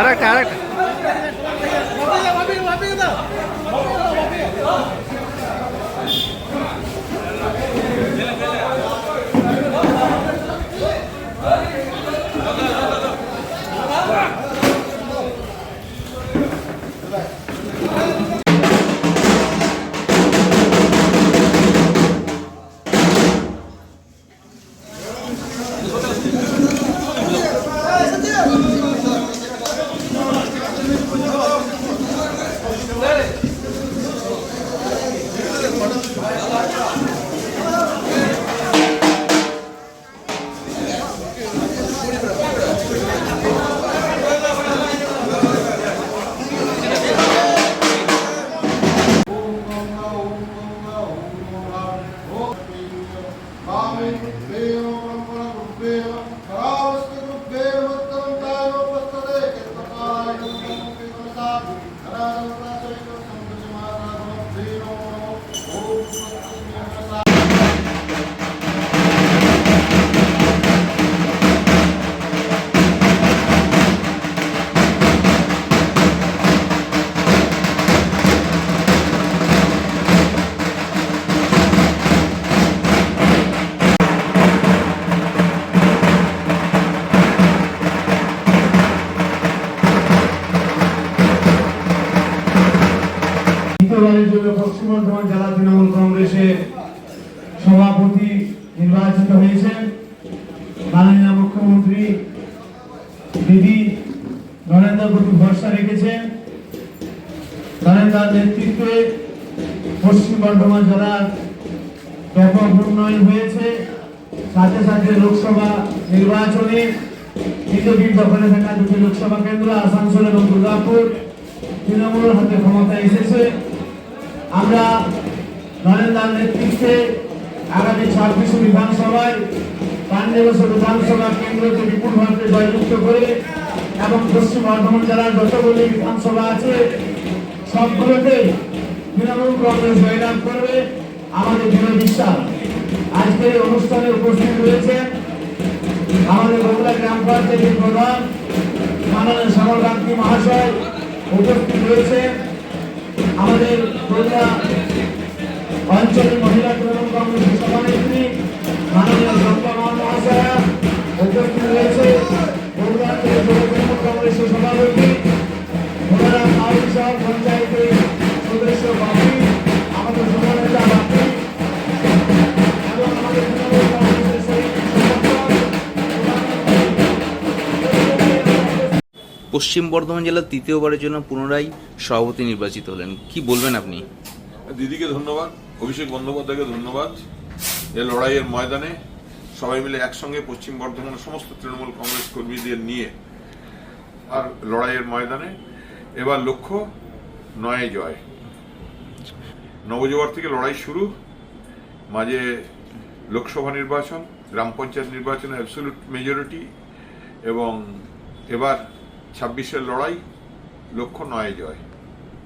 আরেকটা আরেকটা। বর্ধমান জেলা তৃণমূল কংগ্রেসের সভাপতি নির্বাচিত হয়েছেন। মাননীয় মুখ্যমন্ত্রী দিদি নরেন্দ্র মোদী ভরসা রেখেছেন। নরেন্দ্র নেতৃত্বে পশ্চিম বর্ধমান জেলার ব্যাপক উন্নয়ন হয়েছে। সাথে সাথে লোকসভা নির্বাচনে বিজেপির দখলে থাকা দুটি লোকসভা কেন্দ্র আসানসোল এবং দুর্গাপুর তৃণমূলের হাতে ক্ষমতা এসেছে। আমরা নরেন্দ্র নেতৃত্বে আগামী ছাব্বিশে বিধানসভায় পান্ডেবস বিধানসভা কেন্দ্রকে বিপুল ভাবে জয়যুক্ত করে এবং পশ্চিম বর্ধমান জেলার যতগুলি বিধানসভা আছে সবগুলোতে তৃণমূল কংগ্রেস জয়লাভ করবে আমাদের দৃঢ় বিশ্বাস। আজকের এই অনুষ্ঠানে উপস্থিত রয়েছেন আমাদের বগুড়া গ্রাম পঞ্চায়েতের প্রধান মাননীয় শ্যামল কান্তি মহাশয়। উপস্থিত রয়েছে আমাদের বগুড়া অঞ্চলের মহিলা তৃণমূল কংগ্রেসের সভানেত্রী মাননীয় শম্পা পশ্চিম বর্ধমান জেলার তৃতীয়বারের জন্য পুনরায় সভাপতি নির্বাচিত হলেন। কি বলবেন আপনি? দিদিকে ধন্যবাদ, অভিষেক বন্দ্যোপাধ্যায়কে ধন্যবাদ। এই লড়াইয়ের ময়দানে সবাই মিলে একসঙ্গে পশ্চিম বর্ধমানের সমস্ত তৃণমূল কংগ্রেস কর্মীদের নিয়ে আর লড়াইয়ের ময়দানে এবার লক্ষ্য নয় জয়। নবজোয়ার থেকে লড়াই শুরু, মাঝে লোকসভা নির্বাচন, গ্রাম পঞ্চায়েত নির্বাচনে অ্যাবসলিউট মেজরিটি এবং এবার ছাব্বিশের লড়াই লক্ষ্য নয় জয়।